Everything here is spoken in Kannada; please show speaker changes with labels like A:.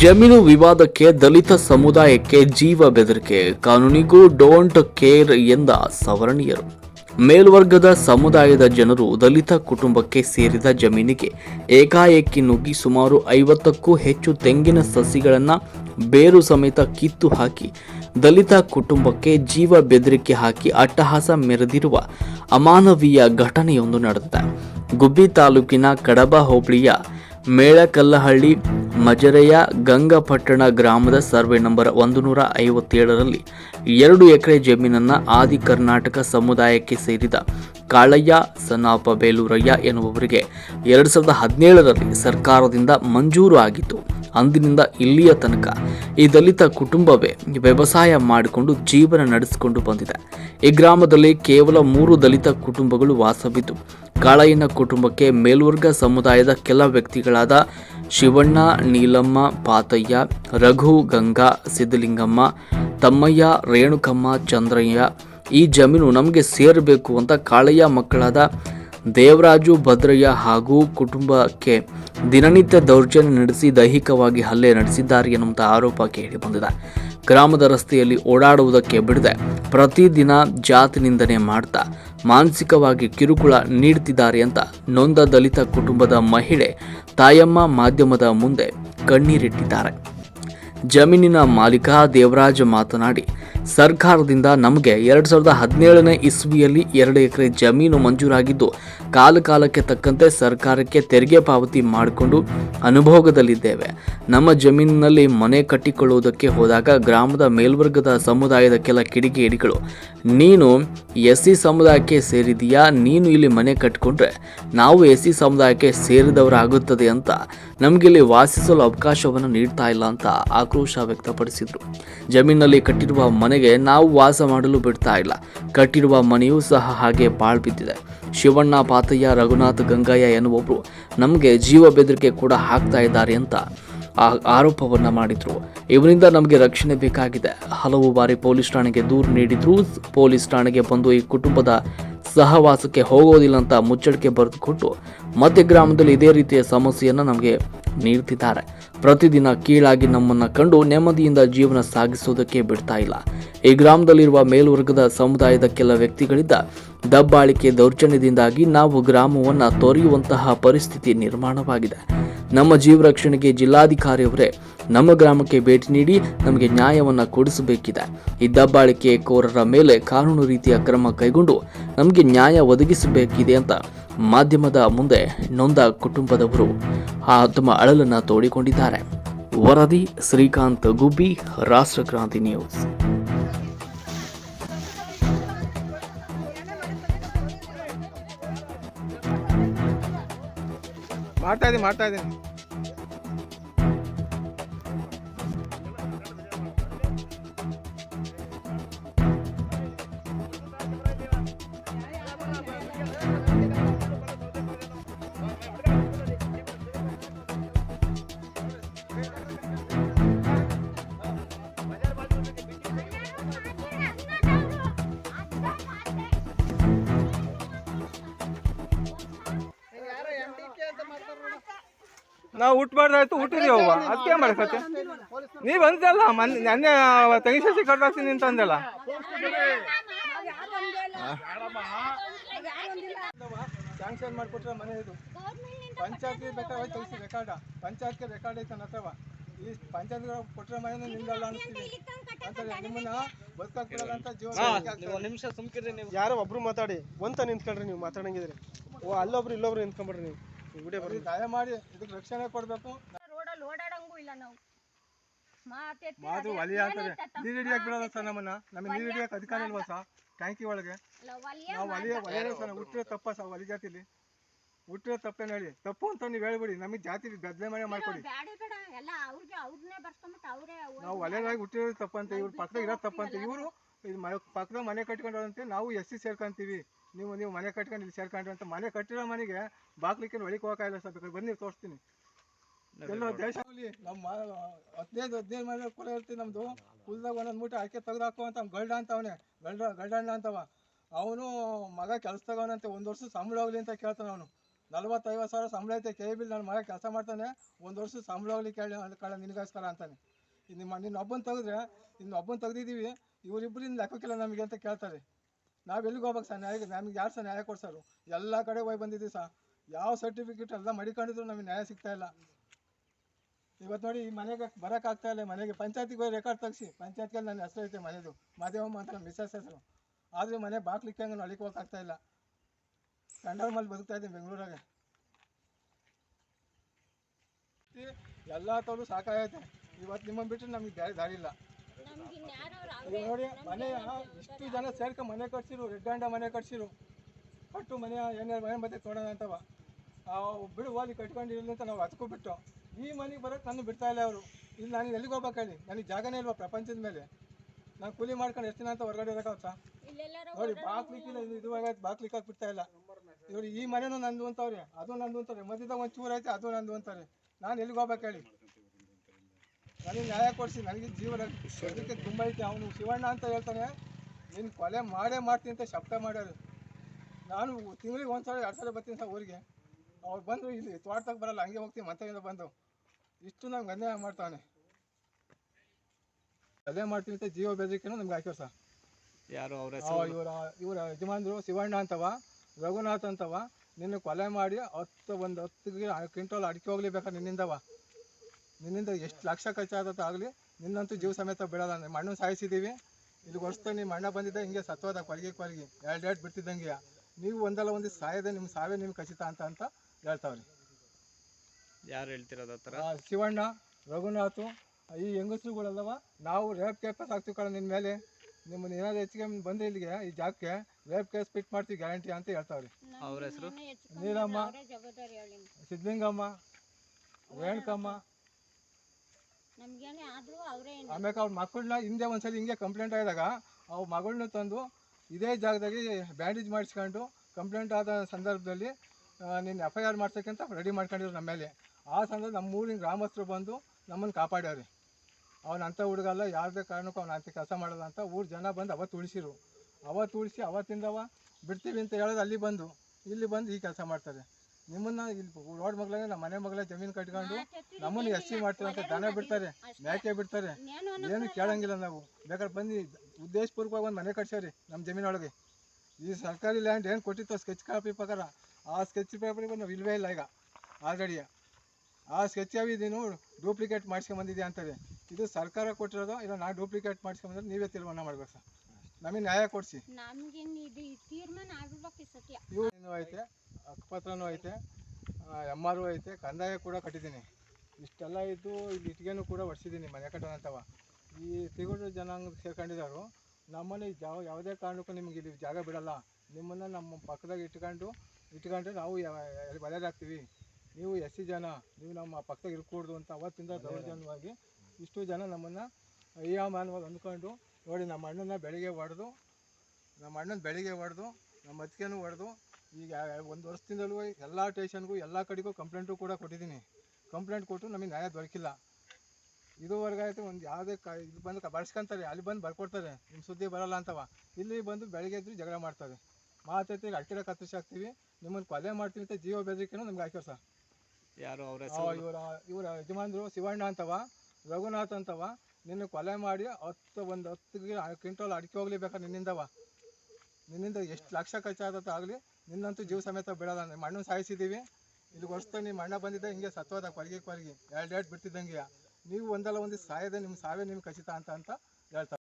A: ಜಮೀನು ವಿವಾದಕ್ಕೆ ದಲಿತ ಸಮುದಾಯಕ್ಕೆ ಜೀವ ಬೆದರಿಕೆ. ಕಾನೂನಿಗೂ ಡೋಂಟ್ ಕೇರ್ ಎಂದ ಸವರ್ಣೀಯರು. ಮೇಲ್ವರ್ಗದ ಸಮುದಾಯದ ಜನರು ದಲಿತ ಕುಟುಂಬಕ್ಕೆ ಸೇರಿದ ಜಮೀನಿಗೆ ಏಕಾಏಕಿ ನುಗ್ಗಿ ಸುಮಾರು ಐವತ್ತಕ್ಕೂ ಹೆಚ್ಚು ತೆಂಗಿನ ಸಸಿಗಳನ್ನು ಬೇರು ಸಮೇತ ಕಿತ್ತು ಹಾಕಿ, ದಲಿತ ಕುಟುಂಬಕ್ಕೆ ಜೀವ ಬೆದರಿಕೆ ಹಾಕಿ ಅಟ್ಟಹಾಸ ಮೆರೆದಿರುವ ಅಮಾನವೀಯ ಘಟನೆಯೊಂದು ನಡೆದಿದೆ. ಗುಬ್ಬಿ ತಾಲೂಕಿನ ಕಡಬ ಹೋಬಳಿಯ ಮೇಳಕಲ್ಲಹಳ್ಳಿ ಮಜರೆಯ ಗಂಗಪಟ್ಟಣ ಗ್ರಾಮದ ಸರ್ವೆ ನಂಬರ್ ಒಂದು ನೂರ ಐವತ್ತೇಳರಲ್ಲಿ ಎರಡು ಎಕರೆ ಜಮೀನನ್ನು ಆದಿ ಕರ್ನಾಟಕ ಸಮುದಾಯಕ್ಕೆ ಸೇರಿದ ಕಾಳಯ್ಯ, ಸನಾಪ ಬೇಲೂರಯ್ಯ ಎನ್ನುವವರಿಗೆ ಎರಡು ಸಾವಿರದ ಹದಿನೇಳರಲ್ಲಿ ಸರ್ಕಾರದಿಂದ ಮಂಜೂರು ಆಗಿತ್ತು. ಅಂದಿನಿಂದ ಇಲ್ಲಿಯ ತನಕ ಈ ದಲಿತ ಕುಟುಂಬವೇ ವ್ಯವಸಾಯ ಮಾಡಿಕೊಂಡು ಜೀವನ ನಡೆಸಿಕೊಂಡು ಬಂದಿದೆ. ಈ ಗ್ರಾಮದಲ್ಲಿ ಕೇವಲ ಮೂರು ದಲಿತ ಕುಟುಂಬಗಳು ವಾಸವಿದ್ದು, ಕಾಳಯ್ಯನ ಕುಟುಂಬಕ್ಕೆ ಮೇಲ್ವರ್ಗ ಸಮುದಾಯದ ಕೆಲ ವ್ಯಕ್ತಿಗಳಾದ ಶಿವಣ್ಣ, ನೀಲಮ್ಮ, ಪಾತಯ್ಯ, ರಘು, ಗಂಗಾ ಸಿದ್ದಲಿಂಗಮ್ಮ ತಮ್ಮಯ್ಯ, ರೇಣುಕಮ್ಮ, ಚಂದ್ರಯ್ಯ ಈ ಜಮೀನು ನಮಗೆ ಸೇರಬೇಕು ಅಂತ ಕಾಳಯ್ಯ ಮಕ್ಕಳಾದ ದೇವರಾಜು ಭದ್ರಯ್ಯ ಹಾಗೂ ಕುಟುಂಬಕ್ಕೆ ದಿನನಿತ್ಯ ದೌರ್ಜನ್ಯ ನಡೆಸಿ ದೈಹಿಕವಾಗಿ ಹಲ್ಲೆ ನಡೆಸಿದ್ದಾರೆ ಎನ್ನುವಂಥ ಆರೋಪ ಕೇಳಿ ಬಂದಿದೆ. ಗ್ರಾಮದ ರಸ್ತೆಯಲ್ಲಿ ಓಡಾಡುವುದಕ್ಕೆ ಬಿಡದೆ ಪ್ರತಿದಿನ ಜಾತಿ ನಿಂದನೆ ಮಾಡ್ತಾ ಮಾನಸಿಕವಾಗಿ ಕಿರುಕುಳ ನೀಡುತ್ತಿದ್ದಾರೆ ಅಂತ ನೊಂದ ದಲಿತ ಕುಟುಂಬದ ಮಹಿಳೆ ತಾಯಮ್ಮ ಮಾಧ್ಯಮದ ಮುಂದೆ ಕಣ್ಣೀರಿಟ್ಟಿದ್ದಾರೆ. ಜಮೀನಿನ ಮಾಲೀಕ ದೇವರಾಜ್ ಮಾತನಾಡಿ ಸರ್ಕಾರದಿಂದ ನಮಗೆ ಎರಡು ಸಾವಿರದ ಹದಿನೇಳನೇ ಇಸ್ವಿಯಲ್ಲಿ ಎರಡು ಎಕರೆ ಜಮೀನು ಮಂಜೂರಾಗಿದ್ದು ಕಾಲ ಕಾಲಕ್ಕೆ ತಕ್ಕಂತೆ ಸರ್ಕಾರಕ್ಕೆ ತೆರಿಗೆ ಪಾವತಿ ಮಾಡಿಕೊಂಡು ಅನುಭೋಗದಲ್ಲಿದ್ದೇವೆ. ನಮ್ಮ ಜಮೀನಿನಲ್ಲಿ ಮನೆ ಕಟ್ಟಿಕೊಳ್ಳುವುದಕ್ಕೆ ಹೋದಾಗ ಗ್ರಾಮದ ಮೇಲ್ವರ್ಗದ ಸಮುದಾಯದ ಕೆಲ ಕಿಡಿಗೇಡಿಗಳು, ನೀನು ಎಸ್ ಸಿ ಸಮುದಾಯಕ್ಕೆ ಸೇರಿದೀಯಾ? ನೀನು ಇಲ್ಲಿ ಮನೆ ಕಟ್ಟಿಕೊಂಡ್ರೆ ನಾವು ಎಸ್ ಸಿ ಸಮುದಾಯಕ್ಕೆ ಸೇರಿದವರಾಗುತ್ತದೆ ಅಂತ. ನಮಗಿಲ್ಲಿ ವಾಸಿಸಲು ಅವಕಾಶವನ್ನು ನೀಡ್ತಾ ಇಲ್ಲ ಅಂತ ಆಕ್ರೋಶ ವ್ಯಕ್ತಪಡಿಸಿದರು. ಜಮೀನಿನಲ್ಲಿ ಕಟ್ಟಿರುವ ಮನೆಗೆ ನಾವು ವಾಸ ಮಾಡಲು ಬಿಡ್ತಾ ಇಲ್ಲ. ಕಟ್ಟಿರುವ ಮನೆಯೂ ಸಹ ಹಾಗೆ ಪಾಳ್ ಬಿದ್ದಿದೆ ಶಿವಣ್ಣ, ಪಾತಯ್ಯ, ರಘುನಾಥ್, ಗಂಗಯ್ಯ ಎನ್ನುವೊಬ್ಬರು ನಮಗೆ ಜೀವ ಬೆದರಿಕೆ ಕೂಡ ಹಾಕ್ತಾ ಇದ್ದಾರೆ ಅಂತ ಆ ಆರೋಪವನ್ನ ಮಾಡಿದ್ರು. ಇವರಿಂದ ನಮಗೆ ರಕ್ಷಣೆ ಬೇಕಾಗಿದೆ. ಹಲವು ಬಾರಿ ಪೊಲೀಸ್ ಠಾಣೆಗೆ ದೂರು ನೀಡಿದ್ರು ಪೊಲೀಸ್ ಠಾಣೆಗೆ ಬಂದು ಈ ಕುಟುಂಬದ ಸಹವಾಸಕ್ಕೆ ಹೋಗೋದಿಲ್ಲ ಅಂತ ಮುಚ್ಚಳಿಕೆ ಬರೆದುಕೊಟ್ಟು ಮಧ್ಯ ಗ್ರಾಮದಲ್ಲಿ ಇದೇ ರೀತಿಯ ಸಮಸ್ಯೆಯನ್ನು ನಮಗೆ ನೀಡ್ತಿದ್ದಾರೆ ಪ್ರತಿದಿನ ಕೀಳಾಗಿ ನಮ್ಮನ್ನ ಕಂಡು ನೆಮ್ಮದಿಯಿಂದ ಜೀವನ ಸಾಗಿಸುವುದಕ್ಕೆ ಬಿಡ್ತಾ ಇಲ್ಲ. ಈ ಗ್ರಾಮದಲ್ಲಿರುವ ಮೇಲ್ವರ್ಗದ ಸಮುದಾಯದ ಕೆಲ ವ್ಯಕ್ತಿಗಳಿಂದ ದಬ್ಬಾಳಿಕೆ ದೌರ್ಜನ್ಯದಿಂದಾಗಿ ನಾವು ಗ್ರಾಮವನ್ನು ತೊರೆಯುವಂತಹ ಪರಿಸ್ಥಿತಿ ನಿರ್ಮಾಣವಾಗಿದೆ. ನಮ್ಮ ಜೀವ ರಕ್ಷಣೆಗೆ ಜಿಲ್ಲಾಧಿಕಾರಿಯವರೇ ನಮ್ಮ ಗ್ರಾಮಕ್ಕೆ ಭೇಟಿ ನೀಡಿ ನಮಗೆ ನ್ಯಾಯವನ್ನು ಕೊಡಿಸಬೇಕಿದೆ. ಈ ದಬ್ಬಾಳಿಕೆ ಕೋರರ ಮೇಲೆ ಕಾನೂನು ರೀತಿಯ ಕ್ರಮ ಕೈಗೊಂಡು ನಮಗೆ ನ್ಯಾಯ ಒದಗಿಸಬೇಕಿದೆ ಅಂತ ಮಾಧ್ಯಮದ ಮುಂದೆ ನೊಂದ ಕುಟುಂಬದವರು ಆ ತಮ್ಮ ಅಳಲನ್ನು ತೋಡಿಕೊಂಡಿದ್ದಾರೆ. ವರದಿ ಶ್ರೀಕಾಂತ್ ಗುಬ್ಬಿ ರಾಷ್ಟ್ರಕ್ರಾಂತಿ ನ್ಯೂಸ್.
B: ಮಾಡ್ತಾ ಇದ್ದೀನಿ. ನಾವು ಹುಟ್ಬಾರ್ದಾಯ್ತು ಊಟಿದ್ವಿ ಅವ್ವ. ಅದಕ್ಕೆ ಮಾಡ್ಕತ್ತೆ ನೀವು ಅಂದಲ್ಲ ಮನ್ ನೆನ್ನೆ ತಂಗಿ ಸಸಿ ಕಟ್ಟಾಕ್ತೀನಿ ಅಂತ ಅಂದಲ್ಲ ಸ್ಯಾಂಕ್ಷನ್ ಮಾಡಿಕೊಟ್ರೆ ಮನೆ ಇದು. ಪಂಚಾಯತ್ಗೆ ಬೇಕಾದ್ರೆ ತೋರಿಸಿ ರೆಕಾರ್ಡ ಪಂಚಾಯತ್ಗೆ ರೆಕಾರ್ಡ್ ಐತೆ ನನ್ನ ಹತ್ರವ. ಈ ಪಂಚಾಯತ್ ಕೊಟ್ಟರೆ ಮನೆ ನಿಮ್ದಲ್ಲ ಅನಿಸ್ತೀವಿ ಅಂತ ನಿಮ್ಮನ್ನ ಬದುಕಾಕ್ ಬಿಡಲ್ಲ ಅಂತ ಜೀವ
C: ನಿಮಿಷ ಸುಮ್ಕಿರಿ ನೀವು.
B: ಯಾರೋ ಒಬ್ರು ಮಾತಾಡಿ ಒಂತ ನಿಂತ್ಕೊಂಡ್ರಿ ನೀವು ಮಾತಾಡಂಗಿದ್ರೆ ಓ ಅಲ್ಲೊಬ್ರು ಇಲ್ಲೊಬ್ರು ನಿಂತ್ಕೊಂಡ್ಬಿಡ್ರಿ ನೀವು. ದಯಮಾಡಿ ಇದಕ್ಕೆ ರಕ್ಷಣೆ ಕೊಡಬೇಕು.
D: ರೋಡಲ್ಲಿ ಓಡಾಡಂಗೂ ಇಲ್ಲ ನಾವು.
B: ಮಾತು ಒಲಿ
D: ಏನಾಯ್ತತ್ತ?
B: ನೀರು ಹಿಡಿಯಕ್ ಬಿಡೋದ ಸರ್ ನಮ್ಮನ್ನ. ನಮಗೆ ನೀರು ಹಿಡಿಯಕ್ ಅಧಿಕಾರ ಇಲ್ವಾ ಸರ್? ಟ್ಯಾಂಕಿ ಒಳಗೆ. ನಾವು ಒಲಿಯ ಒಲಿಯ ಸರ್ ಹುಟ್ಟಿರೋ ತಪ್ಪ ಸರ್ ಒಲಿ ಜಾತಿಲಿ. ಹುಟ್ಟಿರೋ ತಪ್ಪೇನು ಹೇಳಿ? ತಪ್ಪು ಅಂತ ನೀವು ಹೇಳ್ಬಿಡಿ. ನಮಗೆ ಜಾತಿ ಬದಲೇ ಮನೆ ಮಾಡ್ಕೊಡಿ. ನಾವು ಒಲೆಯಾಗಿ ಹುಟ್ಟಿರೋದು ತಪ್ಪಂತೆ. ಇವ್ರು ಪಕ್ಕದಾಗ ಇರೋದು ತಪ್ಪಂತೆ. ಇವರು ಇದು ಮನೆ ಪಕ್ಕದಾಗ ಮನೆ ಕಟ್ಕೊಂಡಂತೆ ನಾವು ಎಸ್ ಸಿ ಸೇರ್ಕೊಂತೀವಿ. ನೀವು ನೀವು ಮನೆ ಕಟ್ಕೊಂಡು ಇಲ್ಲಿ ಸೇರ್ಕೊಂಡ್ರಿ ಅಂತ ಮನೆ ಕಟ್ಟಿರೋ ಮನೆಗೆ ಬಾಗ್ಲಿಕ್ಕೆ ಒಳಗೆ ಹೋಗಕ್ಕಾಗಿಲ್ಲ ಸರ್ ಬೇಕಾದ್ರೆ ಬನ್ನಿ ತೋರಿಸ್ತೀನಿ. ಎಲ್ಲ ದೇಶ ನಮ್ಮ ಹದಿನೈದು ಹದಿನೈದು ಮನೆ ಕುಲ ಇರ್ತೀವಿ ನಮ್ದು. ಕುಲ್ದಾಗ ಒಂದೊಂದು ಮೂಟೆ ಅಡಿಕೆ ಹಾಕೋ ಅಂತ ಗಲ್ಡ ಅಂತವನೆ ಗಲ್ಡ ಗಲ್ಡಣ್ಣ ಅಂತವ. ಅವನು ಮಗ ಕೆಲ್ಸ ತಗೋನಂತೆ ಒಂದು ವರ್ಷ ಸಂಬಳ ಹೋಗ್ಲಿ ಅಂತ ಕೇಳ್ತಾನೆ ಅವನು. ನಲ್ವತ್ತೈವತ್ತು ಸಾವಿರ ಸಂಬಳ ಐತೆ ಕೆ ಬಿಲ್ ನಾನು ಮಗ ಕೆಲಸ ಮಾಡ್ತಾನೆ ಒಂದು ವರ್ಷ ಸಂಬಳ ಹೋಗ್ಲಿ ಕೇಳಿ ಕಳ ನಿನಗೋಸ್ಕರ ಅಂತಾನೆ. ನಿಮ್ಮ ನಿನ್ನ ಒಬ್ಬನ ತೆಗೆದ್ರೆ ಇನ್ನು ಒಬ್ಬನ ತೆಗ್ದಿದ್ದೀವಿ ಇವರಿಬ್ಬರಿಂದ ಲೆಕ್ಕಕ್ಕಿಲ್ಲ ನಮಗೆ ಅಂತ ಕೇಳ್ತಾರೆ. ನಾವು ಎಲ್ಲಿಗೆ ಹೋಗ್ಬೇಕು ಸರ್ ನ್ಯಾಯ ನಮ್ಗೆ ಯಾರು ಸಹ ನ್ಯಾಯ ಕೊಡ್ಸೋರು? ಎಲ್ಲ ಕಡೆ ಹೋಗಿ ಬಂದಿದ್ದೀವಿ ಸರ್. ಯಾವ ಸರ್ಟಿಫಿಕೇಟ್ ಎಲ್ಲ ಮಡಿಕೊಂಡಿದ್ರು ನಮಗೆ ನ್ಯಾಯ ಸಿಗ್ತಾ ಇಲ್ಲ. ಇವತ್ತು ನೋಡಿ ಈ ಮನೆಗೆ ಬರೋಕ್ಕಾಗ್ತಾ ಇಲ್ಲ ಮನೆಗೆ. ಪಂಚಾಯತಿಗೆ ಹೋಗಿ ರೆಕಾರ್ಡ್ ತೆಗಿಸಿ. ಪಂಚಾಯತ್ಗೆಲ್ಲ ನನ್ನ ಹೆಸರು ಐತೆ ಮನೆದು. ಮಾದೇವಮ್ಮ ಅಂತ ನಮ್ಮ ಮಿಸ್ಸಸ್ ಹೆಸರು. ಆದರೂ ಮನೆ ಬಾಕ್ಲಿಕ್ಕೆ ಹಂಗೆ ಹೋಗಕ್ಕಾಗ್ತಾ ಇಲ್ಲ. ಕಂಡರ್ ಮೇಲೆ ಬದುಕ್ತಾ ಇದ್ದೀನಿ ಬೆಂಗಳೂರಾಗೆ. ಎಲ್ಲ ತೋರು ಸಾಕಾಗೈತೆ. ಇವತ್ತು ನಿಮ್ಮನ್ನು ಬಿಟ್ಟರೆ ನಮಗೆ ದಾರಿ ಇಲ್ಲ. ಈಗ ನೋಡಿ ಮನೆಯ ಇಷ್ಟು ಜನ ಸೇರ್ಕೊಂಡು ಮನೆ ಕಟ್ಸಿರು ರೆಡ್ ಹ್ಯಾಂಡ ಮನೆ ಕಟ್ಸಿರು. ಕಟ್ಟು ಮನೆ ಏನಾರು ಮನೆ ಮತ್ತೆ ತೋಡೋಣ ಅಂತವ. ಆ ಬಿಡು ಹೋಗಿ ಕಟ್ಕೊಂಡಿರಲಿ ಅಂತ ನಾವು ಅದಕ್ಕೂ ಬಿಟ್ಟು ಈ ಮನೆಗೆ ಬರೋಕ್ಕೆ ನಾನು ಬಿಡ್ತಾ ಇಲ್ಲ ಅವರು. ಇಲ್ಲಿ ನಾನು ಎಲ್ಲಿಗೆ ಹೋಗ್ಬೇಕು ಹೇಳಿ? ನನಗೆ ಜಾಗನೇ ಇಲ್ವಾ ಪ್ರಪಂಚದ ಮೇಲೆ? ನಾನು ಕೂಲಿ ಮಾಡ್ಕೊಂಡು ಎಷ್ಟು ದಿನ ಅಂತ ಹೊರಗಡೆ ಇರೋಕ್ಕಾಗ್ತಾ
D: ಇಲ್ಲೆಲ್ಲಾರ
B: ನೋಡಿ ಬಾಕ್ಲಿಕ್ಕಿಲ್ಲ ಇದು ಇದುವಾಗ ಬಾಕ್ಲಿಕ್ಕೆ ಬಿಡ್ತಾ ಇಲ್ಲ. ನೋಡಿ ಈ ಮನೆನೂ ನಂದು ಅಂತವ್ರೆ ಅದು ನಂದು ಅಂತಾರೆ ಮಧ್ಯದಾಗ ಒಂದು ಚೂರು ಐತೆ ಅದು ನಂದು ಅಂತಾರೆ ನಾನು ಎಲ್ಲಿಗೆ ಹೋಗ್ಬೇಕು ಹೇಳಿ? ನನಗೆ ನ್ಯಾಯ ಕೊಡಿಸಿ ನನಗೆ ಜೀವನ ಅದಕ್ಕೆ ತುಂಬ ಐತೆ. ಅವನು ಶಿವಣ್ಣ ಅಂತ ಹೇಳ್ತಾನೆ ನೀನು ಕೊಲೆ ಮಾಡೇ ಮಾಡ್ತೀನಿ ಅಂತ ಶಬ್ದ ಮಾಡ್ಯಾರು ನಾನು ತಿಂಗಳಿಗೆ ಒಂದು ಸಲ ಎರಡು ಸಲ ಬರ್ತೀನಿ ಸರ್ ಊರಿಗೆ. ಅವ್ರು ಬಂದು ಇಲ್ಲಿ ತೋಟದಾಗ ಬರಲ್ಲ ಹಂಗೆ ಹೋಗ್ತೀನಿ ಮತ್ತೆ ಬಂದು. ಇಷ್ಟು ನಮ್ಗೆ ಅನ್ಯಾಯ ಮಾಡ್ತಾನೆ. ಅದೇ ಮಾಡ್ತೀನಿ ಅಂತ ಜೀವ ಬೆದರಿಕೆನೂ ನಮ್ಗೆ ಹಾಕ್ಯಾವ ಸರ್.
A: ಯಾರು ಅವ್ರ
B: ಇವರ ಇವರ ಯಜಮಾನ್ರು ಶಿವಣ್ಣ ಅಂತವ ರಘುನಾಥ್ ಅಂತವ ನಿನ್ನ ಕೊಲೆ ಮಾಡಿ ಹತ್ತು ಒಂದು ಹತ್ತು ಕ್ವಿಂಟಲ್ ಅಡಿಕೆ ಹೋಗ್ಲಿ ಬೇಕಾ ನಿನ್ನಿಂದವ? ನಿನ್ನಿಂದ ಎಷ್ಟು ಲಕ್ಷ ಖರ್ಚಾದತ್ತ ಆಗಲಿ ನಿನ್ನಂತೂ ಜೀವ ಸಮೇತ ಬಿಡಲ್ಲ. ನಿಮ್ಮ ಮಣ್ಣು ಸಾಯಿಸಿದ್ದೀವಿ ಇಲ್ಲಿ ವರ್ಷ ನಿಮ್ಮ ಅಣ್ಣ ಬಂದಿದ್ದೆ ಹಿಂಗೆ ಸತ್ವದ ಕೊರಗಿ ಕೊರಗಿ ಎರಡು ಎರಡು ಬಿಡ್ತಿದ್ದಂಗೆ ನೀವು ಒಂದಲ್ಲ ಒಂದು ಸಾಯದೆ ನಿಮ್ಮ ಸಾವೇ ನಿಮ್ಗೆ ಖಚಿತ ಅಂತ ಅಂತ ಹೇಳ್ತಾವ್ರಿ.
A: ಯಾರು ಹೇಳ್ತಿರೋದು ಆ ಥರ?
B: ಶಿವಣ್ಣ ರಘುನಾಥು ಈ ಹೆಂಗಸ್ರುಗಳಲ್ಲವ ನಾವು ರೇಪ್ ಕೇಪಸ್ ಹಾಕ್ತೀವಿ ಕಣ ನಿನ್ನ ಮೇಲೆ. ನಿಮ್ಮನ್ನ ಏನಾದ್ರು ಹೆಚ್ಚಿಗೆ ಬಂದ್ರೆ ಇಲ್ಲಿಗೆ ಈ ಜಾಗಕ್ಕೆ ರೇಪ್ ಕೇಸ್ ಫಿಟ್ ಮಾಡ್ತೀವಿ ಗ್ಯಾರಂಟಿ ಅಂತ ಹೇಳ್ತಾವ್ರಿ.
A: ಅವ್ರ ಹೆಸರು?
B: ನೀಲಮ್ಮ ಸಿದ್ಧಲಿಂಗಮ್ಮ ರೇಣುಕಮ್ಮ
D: ಆದ್ರೂ ಅವರೇ
B: ಮಕ್ಕಳನ್ನ ಹಿಂದೆ ಒಂದ್ಸಲಿ ಹಿಂಗೆ ಕಂಪ್ಲೇಂಟ್ ಆದಾಗ ಅವ್ರ ಮಗಳನ್ನ ತಂದು ಇದೇ ಜಾಗದಲ್ಲಿ ಬ್ಯಾಂಡೇಜ್ ಮಾಡಿಸ್ಕೊಂಡು ಕಂಪ್ಲೇಂಟ್ ಆದ ಸಂದರ್ಭದಲ್ಲಿ ನಿನ್ನ ಎಫ್ ಐ ಆರ್ ರೆಡಿ ಮಾಡ್ಕೊಂಡಿದ್ರು ನಮ್ಮ ಮೇಲೆ. ಆ ಸಂದರ್ಭ ನಮ್ಮ ಊರಿನ ಗ್ರಾಮಸ್ಥರು ಬಂದು ನಮ್ಮನ್ನು ಕಾಪಾಡ್ಯಾವ್ರಿ. ಅವನ ಅಂಥ ಹುಡುಗಲ್ಲ ಯಾವುದೇ ಕಾರಣಕ್ಕೂ ಅವ್ನು ಅಂತ ಕೆಲಸ ಮಾಡಲ್ಲ ಅಂತ ಊರು ಜನ ಬಂದು ಅವತ್ತು ಉಳಿಸಿರು. ಅವತ್ತು ಉಳಿಸಿ ಅವತ್ತಿಂದವ ಬಿಡ್ತೀವಿ ಅಂತ ಹೇಳೋದು ಅಲ್ಲಿ ಬಂದು. ಇಲ್ಲಿ ಬಂದು ಈ ಕೆಲಸ ಮಾಡ್ತಾರೆ. ನಿಮ್ಮನ್ನ ಇಲ್ಲಿ ರೋಡ್ ಮಗಳೇ ನಮ್ಮ ಮನೆ ಮಗಳೇ ಜಮೀನು ಕಟ್ಕೊಂಡು ನಮ್ಮನ್ನು ಎಸ್ ಸಿ ಮಾಡ್ತೀವಿ ಅಂತ ದನ ಬಿಡ್ತಾರೆ ಮೇಕೆ ಬಿಡ್ತಾರೆ? ಏನು ಕೇಳಂಗಿಲ್ಲ ನಾವು. ಬೇಕಾದ್ರೆ ಬಂದು ಉದ್ದೇಶಪೂರ್ವಕವಾಗಿ ಒಂದು ಮನೆ ಕಟ್ಸ್ಯಾರಿ ನಮ್ಮ ಜಮೀನೊಳಗೆ. ಈ ಸರ್ಕಾರಿ ಲ್ಯಾಂಡ್ ಏನು ಕೊಟ್ಟಿತ್ತು ಸ್ಕೆಚ್ ಕಾಪಿ ಪ್ರಕಾರ ಆ ಸ್ಕೆಚ್ ಪೇಪರ್ ನಾವು ಇಲ್ವೇ ಇಲ್ಲ ಈಗ ಆಲ್ರೆಡಿ ಆ ಸ್ಕೆಚ್ ಕಾಪಿ ಇದೀನು ಡೂಪ್ಲಿಕೇಟ್ ಮಾಡಿಸ್ಕೊಂಬಂದಿದೆ ಅಂತಾರೆ. ಇದು ಸರ್ಕಾರ ಕೊಟ್ಟಿರೋದು ಇಲ್ಲ ನಾ ಡೂಪ್ಲಿಕೇಟ್ ಮಾಡಿಸ್ಕೊಂಬಂದ್ರೆ ನೀವೇ ತೀರ್ಮಾನ ಮಾಡ್ಬೇಕು ಸರ್. ನಮಗೆ ನ್ಯಾಯ ಕೊಡಿಸಿ. ಐತೆ ಅಕ್ಕಪತ್ರನೂ ಐತೆ ಎಂ ಆರ್ ಐತೆ ಕಂದಾಯ ಕೂಡ ಕಟ್ಟಿದ್ದೀನಿ. ಇಷ್ಟೆಲ್ಲ ಇದ್ದು ಇಲ್ಲಿ ಇಟ್ಟಿಗೆನೂ ಕೂಡ ಒಡಿಸಿದ್ದೀನಿ ಮನೆ ಕಟ್ಟೋಣ ಅಂತವ ಈ ತಿಗುಡು ಜನಾಂಗ ಸೇರ್ಕೊಂಡಿದ್ದಾರು ನಮ್ಮಲ್ಲಿ ಯಾವ ಯಾವುದೇ ಕಾರಣಕ್ಕೂ ನಿಮ್ಗೆ ಇಲ್ಲಿ ಜಾಗ ಬಿಡಲ್ಲ. ನಿಮ್ಮನ್ನು ನಮ್ಮ ಪಕ್ಕದಾಗ ಇಟ್ಕೊಂಡು ಇಟ್ಕೊಂಡ್ರೆ ನಾವು ಬಲೆದಾಗ್ತೀವಿ ನೀವು ಎಸ್ಸಿ ಜನ ನೀವು ನಮ್ಮ ಪಕ್ಕದಾಗ ಇರ್ಕೂಡ್ದು ಅಂತ ಅವತ್ತಿಂದ ದೌರ್ಜನ್ಯವಾಗಿ ಇಷ್ಟು ಜನ ನಮ್ಮನ್ನು ಅಯ್ಯಮಾನವಾಗಿ ಅಂದ್ಕೊಂಡು ನೋಡಿ ನಮ್ಮ ಅಣ್ಣನ ಬೆಳಿಗ್ಗೆ ಹೊಡೆದು ನಮ್ಮ ಅಣ್ಣನ ಬೆಳಿಗ್ಗೆ ಹೊಡೆದು ನಮ್ಮ ಅತ್ತಿಗೆನೂ ಹೊಡೆದು ಈಗ ಒಂದು ವರ್ಷದಿಂದಲೂ ಎಲ್ಲ ಸ್ಟೇಷನ್ಗೂ ಎಲ್ಲ ಕಡೆಗೂ ಕಂಪ್ಲೇಂಟು ಕೂಡ ಕೊಟ್ಟಿದ್ದೀನಿ. ಕಂಪ್ಲೇಂಟ್ ಕೊಟ್ಟು ನಮಗೆ ನ್ಯಾಯ ದೊರಕಿಲ್ಲ. ಇದುವರೆಗೆ ಆಯಿತು ಒಂದು ಯಾವುದೇ ಕ ಇದು ಬಂದು ಬರ್ಸ್ಕೊಂತಾರೆ ಅಲ್ಲಿ ಬಂದು ಬರ್ಕೊಡ್ತಾರೆ. ನಿಮ್ಮ ಸುದ್ದಿ ಬರಲ್ಲ ಅಂತವ. ಇಲ್ಲಿ ಬಂದು ಬೆಳಿಗ್ಗೆ ಎದ್ದು ಜಗಳ ಮಾಡ್ತಾರೆ. ಮಾತಾಡ್ತೀವಿ ಅಡ್ಕೆಡೆ ಕತ್ತರಿಸಿ ಹಾಕ್ತೀವಿ. ನಿಮ್ಮನ್ನು ಕೊಲೆ ಮಾಡ್ತೀವಿ ಅಂತ ಜೀವ ಬೆದರಿಕೆನೂ ನಮ್ಗೆ ಹಾಕ್ಯಾವ ಸರ್.
A: ಯಾರು ಅವ್ರ
B: ಇವರ ಇವರ ಯಜಮಾನ್ರು ಶಿವಣ್ಣ ಅಂತವ ರಘುನಾಥ್ ಅಂತವ. ನಿನ್ನ ಕೊಲೆ ಮಾಡಿ ಹತ್ತು ಒಂದು ಹತ್ತು ಕ್ವಿಂಟಲ್ ಅಡಿಕೆ ಹೋಗ್ಲಿ ಬೇಕಾದ್ರೆ ನಿನ್ನಿಂದವ? ನಿನ್ನಿಂದ ಎಷ್ಟು ಲಕ್ಷ ಖರ್ಚಾಗತ್ತ ಆಗಲಿ ನಿನ್ನಂತೂ ಜೀವ ಸಮೇತ ಬಿಡಲ್ಲ. ಮಣ್ಣು ಸಾಯಿಸಿದ್ದೀವಿ ಇಲ್ಲಿ ವರ್ಷ ನಿಮ್ಮ ಅಣ್ಣ ಬಂದಿದ್ದ ಹಿಂಗೆ ಸತ್ವದ ಕೊರಗಿ ಕೊರಗಿ. ಎರಡು ಎರಡು ಬಿಡ್ತಿದ್ದಂಗೆ ನೀವು ಒಂದಲ್ಲ ಒಂದು ಸಾಯದೆ ನಿಮ್ಮ ಸಾವೇ ನಿಮ್ಗೆ ಖಚಿತ ಅಂತ ಅಂತ ಹೇಳ್ತಾರೆ